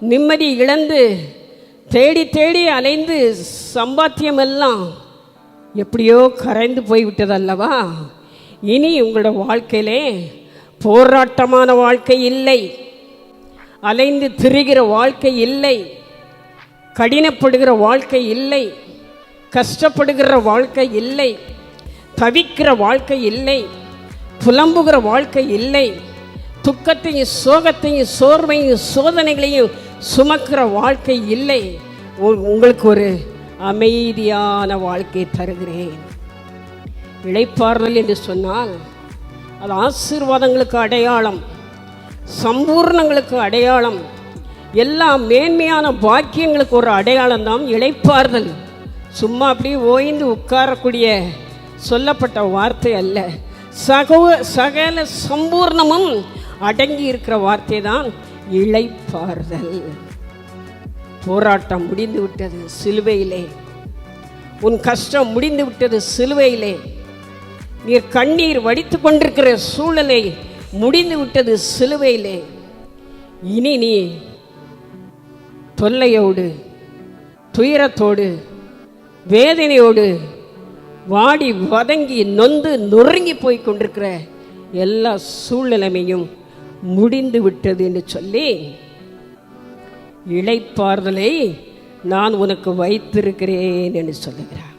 நிம்மதி இழந்து தேடி தேடி அலைந்து சம்பாத்தியம் எல்லாம் எப்படியோ கரைந்து போய்விட்டது அல்லவா இனி உங்களோட வாழ்க்கையிலே போராட்டமான வாழ்க்கை இல்லை. அலைந்து திரிகிற வாழ்க்கை இல்லை. கடினப்படுகிற வாழ்க்கை இல்லை. கஷ்டப்படுகிற வாழ்க்கை இல்லை. தவிக்கிற வாழ்க்கை இல்லை. புலம்புகிற வாழ்க்கை இல்லை. துக்கத்தையும் சோகத்தையும் சோர்வையும் சோதனைகளையும் சுமக்கிற வாழ்க்கை இல்லை. உங்களுக்கு ஒரு அமைதியான வாழ்க்கை தருகிறேன். இளைப்பாறுதல் என்று சொன்னால் அது ஆசீர்வாதங்களுக்கு அடையாளம் சம்பூர்ணங்களுக்கு அடையாளம் எல்லா மேன்மையான பாக்கியங்களுக்கு ஒரு அடையாளம் தான் இளைப்பாறுதல். சும்மா அப்படியே ஓய்ந்து உட்காரக்கூடிய சொல்லப்பட்ட வார்த்தை அல்ல. சகவ சகல சம்பூர்ணமும் அடங்கி இருக்கிற வார்த்தை தான் இளைப்பாறுதல். போராட்டம் முடிந்து விட்டது சிலுவையிலே. உன் கஷ்டம் முடிந்து விட்டது சிலுவையிலே. நீர் கண்ணீர் வடித்து கொண்டிருக்கிற சூழலை முடிந்து விட்டது சிலுவையிலே. இனி நீ தொல்லையோடு துயரத்தோடு வேதனையோடு வாடி வதங்கி நொந்து நொறுங்கி போய் கொண்டிருக்கிற எல்லா சூழ்நிலைமையும் முடிந்து விட்டது என்று சொல்லி இளைப்பாறுதலை நான் உனக்கு வைத்திருக்கிறேன் என்று சொல்லுகிறார்.